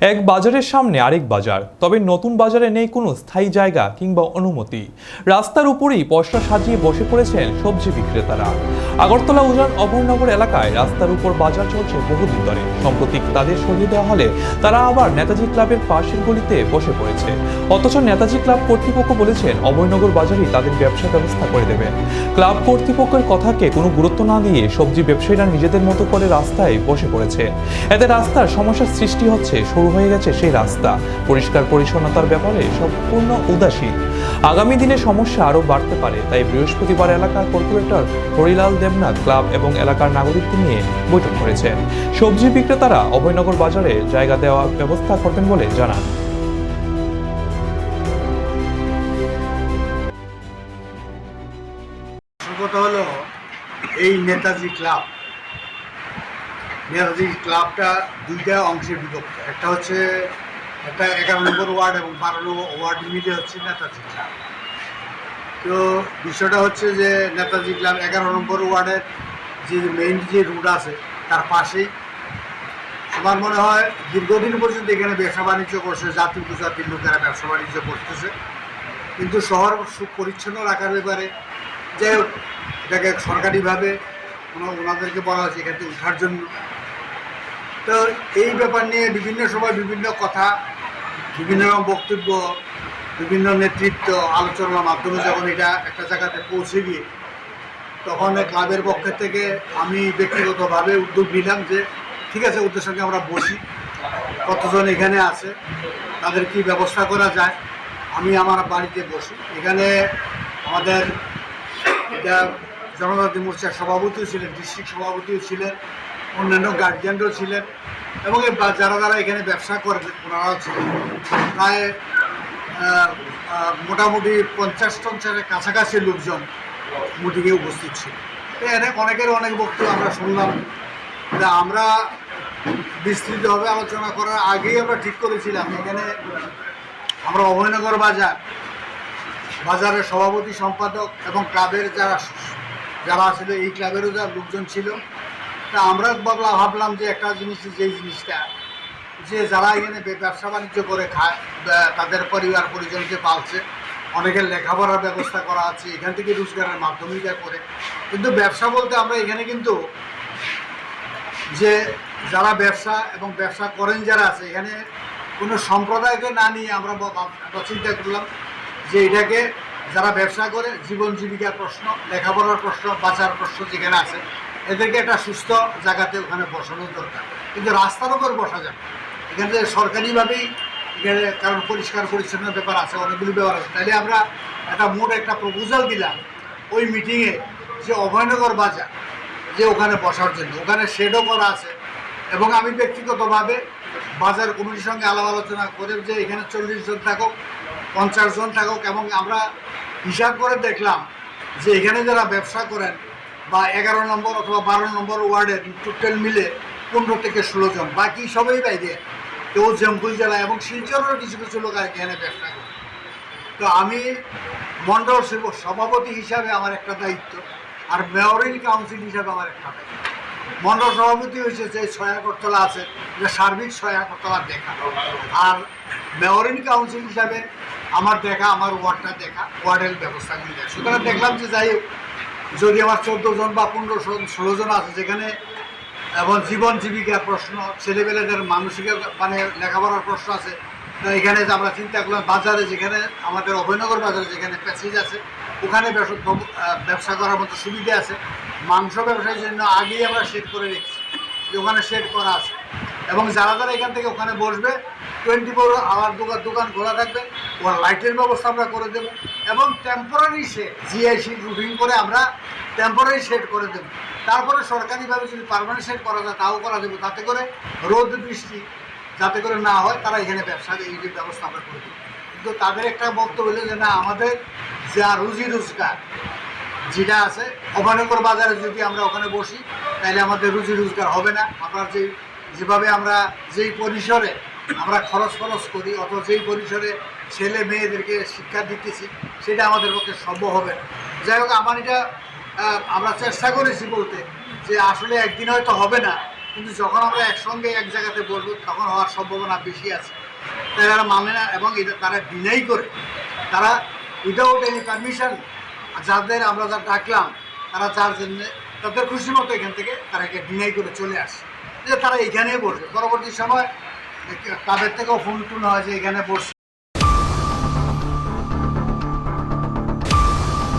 এক বাজারের সামনে আরেক বাজার, তবে নতুন বাজারে নেই কোনো স্থায়ী জায়গা কিংবা অনুমতি। রাস্তার উপরেই পশরা সাজিয়ে বসে পড়েছেন সবজি বিক্রেতারা। আগরতলা উজান অভয়নগর এলাকায় রাস্তার উপর বাজার চলছে বহুদিন ধরে। সম্প্রতি তাদের সরিয়ে দেওয়া হলে তারা আবার নেতাজি ক্লাবের পাশের গলিতে বসে পড়েছে। অথচ নেতাজি ক্লাব কর্তৃপক্ষ বলেছেন, অভয়নগর বাজারই তাদের ব্যবসা ব্যবস্থা করে দেবেন ক্লাব কর্তৃপক্ষের কথাকে কোনো গুরুত্ব না দিয়ে সবজি ব্যবসায়ীরা নিজেদের মতো করে রাস্তায় বসে পড়েছে। এতে রাস্তার সমস্যার সৃষ্টি হচ্ছে শুরু হয়ে গেছে সেই রাস্তা। পরিষ্কার পরিচ্ছন্নতার ব্যাপারে সম্পূর্ণ উদাসীন। আগামী দিনে সমস্যা আরও বাড়তে পারে, তাই বৃহস্পতিবার এলাকার কর্পোরেটর হরিলাল দেবনাথ ক্লাব এবং এলাকার নাগরিকদের নিয়ে বৈঠক করেছেন। সবজি বিক্রেতারা অভয়নগর বাজারে জায়গা দেওয়ার ব্যবস্থা করবেন বলে জানান। এই নেতাজি ক্লাব। নেতাজি ক্লাবটা দুইটা অংশে বিভক্ত। একটা হচ্ছে একটা এগারো নম্বর ওয়ার্ড এবং বারো নম্বর ওয়ার্ড মিলে হচ্ছে নেতাজি ক্লাব। তো বিষয়টা হচ্ছে যে নেতাজি ক্লাব এগারো নম্বর ওয়ার্ডের যে মেইন যে রুট আছে, তার পাশেই। আমার মনে হয় দীর্ঘদিন পর্যন্ত এখানে ব্যবসা বাণিজ্য করছে, জাতি উপজাতির লোকেরা ব্যবসা বাণিজ্য করতেছে। কিন্তু শহর পরিচ্ছন্ন রাখার ব্যাপারে যাই হোক, এটাকে সরকারিভাবে ওনা- ওনাদেরকে বলা হয়েছে, এখান থেকে উঠার জন্য তো এই ব্যাপার নিয়ে বিভিন্ন সময় বিভিন্ন কথা, বিভিন্ন রকম বক্তব্য, বিভিন্ন নেতৃত্ব, আলোচনার মাধ্যমে যখন এটা একটা জায়গাতে পৌঁছে গিয়ে, তখন ক্লাবের পক্ষ থেকে আমি ব্যক্তিগতভাবে উদ্যোগ নিলাম যে, ঠিক আছে, ওদের সঙ্গে আমরা বসি, কতজন এখানে আছে, তাদের কি ব্যবস্থা করা যায়, আমি আমার বাড়িতে বসি। এখানে আমাদের জনজাতি মোর্চার সভাপতিও ছিলেন, ডিস্ট্রিক্ট সভাপতিও ছিলেন অন্যান্য গার্জিয়ানরাও ছিলেন এবং এই যারা যারা এখানে ব্যবসা করেন ওনারাও ছিলেন। প্রায় মোটামুটি পঞ্চাশ টঞ্চাশের কাছাকাছি লোকজন মিটিংয়ে উপস্থিত ছিল। তো এনে অনেকের অনেক বক্তব্য আমরা শুনলাম। তা আমরা বিস্তৃতভাবে আলোচনা করার আগেই আমরা ঠিক করেছিলাম, এখানে আমরা অভয়নগর বাজার, বাজারের সভাপতি সম্পাদক এবং ক্লাবের যারা যারা ছিল, এই ক্লাবেরও যা লোকজন ছিল তা আমরা ভাবলাম ভাবলাম যে একটা জিনিস যেই জিনিসটা, যে যারা এখানে ব্যবসা বাণিজ্য করে খায় তাদের পরিবার পরিজনকে পালছে অনেকের লেখাপড়ার ব্যবস্থা করা আছে, এখান থেকে রোজগারের মাধ্যমে এটা করে। কিন্তু ব্যবসা বলতে আমরা এখানে কিন্তু যে যারা ব্যবসা এবং ব্যবসা করেন যারা আছে, এখানে কোনো সম্প্রদায়কে না নিয়ে আমরা চিন্তা করলাম যে এটাকে যারা ব্যবসা করে, জীবন জীবিকার প্রশ্ন, লেখাপড়ার প্রশ্ন, বাঁচার প্রশ্ন যেখানে আছে এদেরকে একটা সুস্থ জায়গাতে ওখানে বসানোর দরকার। কিন্তু রাস্তার উপর বসা যাবে। এখানে সরকারিভাবেই এখানে কারণ পরিষ্কার পরিচ্ছন্ন ব্যাপার আছে, অনেকগুলি ব্যাপার আছে। তাহলে আমরা একটা মোট একটা প্রপোজাল দিলাম ওই মিটিংয়ে যে অভয়নগর বাজার, যে ওখানে বসার জন্য। ওখানে শেডও করা আছে। এবং আমি ব্যক্তিগতভাবে বাজার কমিটির সঙ্গে আলাপ আলোচনা করে যে এখানে চল্লিশ জন থাকুক, পঞ্চাশ জন থাকুক, এবং আমরা হিসাব করে দেখলাম যে এখানে যারা ব্যবসা করেন বা এগারো নম্বর অথবা বারো নম্বর ওয়ার্ডের টোটাল মিলে পনেরো থেকে ষোলো জন। বাকি সবাই বাইরে। কেউ জম্পুল জেলা এবং শিলচরের কিছু কিছু লোক আর এখানে ব্যবসা করে। তো আমি মন্ডল সেবক সভাপতি হিসাবে আমার একটা দায়িত্ব আর মেয়রিল কাউন্সিল হিসাবে আমার একটা দায়িত্ব। মন্ডল সভাপতি হয়েছে যে ছয় আগরতলা আছে যে সার্বিক ছয় আগরতলা দেখা। আর মেয়রিল কাউন্সিল হিসাবে আমার দেখা, আমার ওয়ার্ডটা দেখা, ওয়ার্ডের ব্যবস্থাগুলি দেখা সুতরাং দেখলাম যে যাই যদি আমার চোদ্দ জন বা পনেরো জন, ষোলো জন আছে যেখানে এবং জীবন জীবিকার প্রশ্ন ছেলেবেলেদের মানসিক মানে লেখাপড়ার প্রশ্ন আছে এখানে যে আমরা চিন্তা করলাম, বাজারে যেখানে, আমাদের অভয়নগর বাজারে যেখানে প্যাসেজ আছে, ওখানে ব্যবসা ব্যবসা করার মতো সুবিধা আছে। মাংস ব্যবসার জন্য আগেই আমরা সেট করে রেখেছি। যে ওখানে সেট করা আছে। এবং যারা যারা এখান থেকে ওখানে বসবে টোয়েন্টি ফোর আওয়ার দোকান দোকান খোলা থাকবে, ওর লাইটের ব্যবস্থা আমরা করে দেবো এবং টেম্পোরারি শেড জিআইসি রুটিং করে আমরা টেম্পোরারি শেড করে দেবো। তারপরে সরকারিভাবে যদি পারমানেন্ট সেট করা যায়, তাও করা যাবে তাতে করে রোদ বৃষ্টি যাতে করে না হয়, তারা এখানে ব্যবসার এই যে ব্যবস্থা আমরা করে দেবো। কিন্তু তাদের একটা বক্তব্য হলো যে, না, আমাদের যা রুজি রোজগার, যেটা আছে, অভয়নগর বাজারে যদি আমরা ওখানে বসি, তাহলে আমাদের রুজি রোজগার হবে না। আপনার যে যেভাবে আমরা যেই পরিসরে আমরা খরচ খরচ করি অথবা যেই পরিসরে ছেলে মেয়েদেরকে শিক্ষা দিতেছি, সেটা আমাদের পক্ষে সম্ভব হবে না। যাই হোক, আমার এটা আমরা চেষ্টা করেছি বলতে যে আসলে একদিন হয়তো হবে না, কিন্তু যখন আমরা একসঙ্গে এক জায়গাতে বসবো, তখন হওয়ার সম্ভাবনা বেশি আছে। তাই তারা মানে না এবং এটা তারা ডিনাই করে। তারা উইদাউট এনি পারমিশন যাদের আমরা যা ডাকলাম, তারা যার জন্য, তাদের খুশি মতো এখান থেকে তারা ডিনাই করে চলে আসে। যে তারা এখানেই বসবে। পরবর্তী সময় তাদের থেকেও ফোন টুন হয় যে এখানে বসছে।